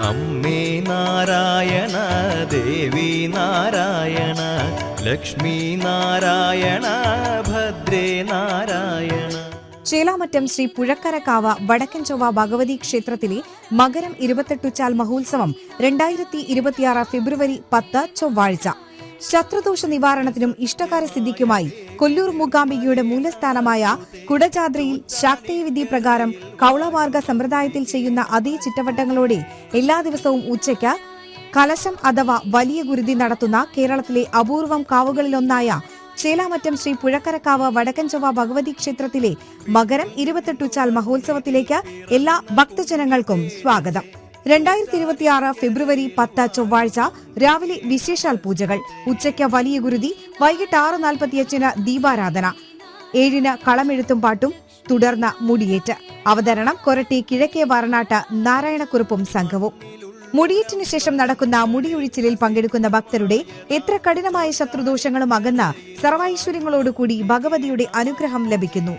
അമ്മേ നാരായണ ദേവി നാരായണ ലക്ഷ്മി നാരായണ ഭദ്രേ നാരായണ. ചേലാമറ്റം ശ്രീ പുഴക്കരക്കാവ് വടക്കൻ ചൊവ്വ ഭഗവതി ക്ഷേത്രത്തിലെ മകരം ഇരുപത്തെട്ടുച്ചാൽ മഹോത്സവം രണ്ടായിരത്തി ഇരുപത്തിയാറ് ഫെബ്രുവരി പത്ത് ചൊവ്വാഴ്ച. ശത്രുദോഷ നിവാരണത്തിനും ഇഷ്ടകാരസിദ്ധിക്കുമായി കൊല്ലൂർ മൂകാംബികയുടെ മൂലസ്ഥാനമായ കുടചാദ്രയിൽ ശാക്തീയവിധി പ്രകാരം കൗളമാർഗ സമ്പ്രദായത്തിൽ ചെയ്യുന്ന അതേ ചിട്ടവട്ടങ്ങളോടെ എല്ലാ ദിവസവും ഉച്ചയ്ക്ക് കലശം അഥവാ വലിയ ഗുരുതി നടത്തുന്ന കേരളത്തിലെ അപൂർവം കാവുകളിലൊന്നായ ചേലാമറ്റം ശ്രീ പുഴക്കരക്കാവ് വടക്കൻചൊവ്വ ഭഗവതി ക്ഷേത്രത്തിലെ മകരം ഇരുപത്തെട്ടുച്ചാൽ മഹോത്സവത്തിലേക്ക് എല്ലാ ഭക്തജനങ്ങൾക്കും സ്വാഗതം. രണ്ടായിരത്തി ഇരുപത്തിയാറ് ഫെബ്രുവരി പത്ത് ചൊവ്വാഴ്ച രാവിലെ വിശേഷാൽ പൂജകൾ. ഉച്ചയ്ക്ക് വലിയ ഗുരുതി വൈകിട്ട് ആറ് നാൽപ്പത്തിയഞ്ചിന് ദീപാരാധന. ഏഴിന് കളമെഴുത്തും പാട്ടും തുടർന്ന് മുടിയേറ്റ്. അവതരണം കൊരട്ടി കിഴക്കേ വാറനാട്ട് നാരായണക്കുറുപ്പും സംഘവും. മുടിയേറ്റിനു ശേഷം നടക്കുന്ന മുടിയൊഴിച്ചിലിൽ പങ്കെടുക്കുന്ന ഭക്തരുടെ എത്ര കഠിനമായ ശത്രുദോഷങ്ങളും അകന്ന് സർവൈശ്വര്യങ്ങളോടുകൂടി ഭഗവതിയുടെ അനുഗ്രഹം ലഭിക്കുന്നു.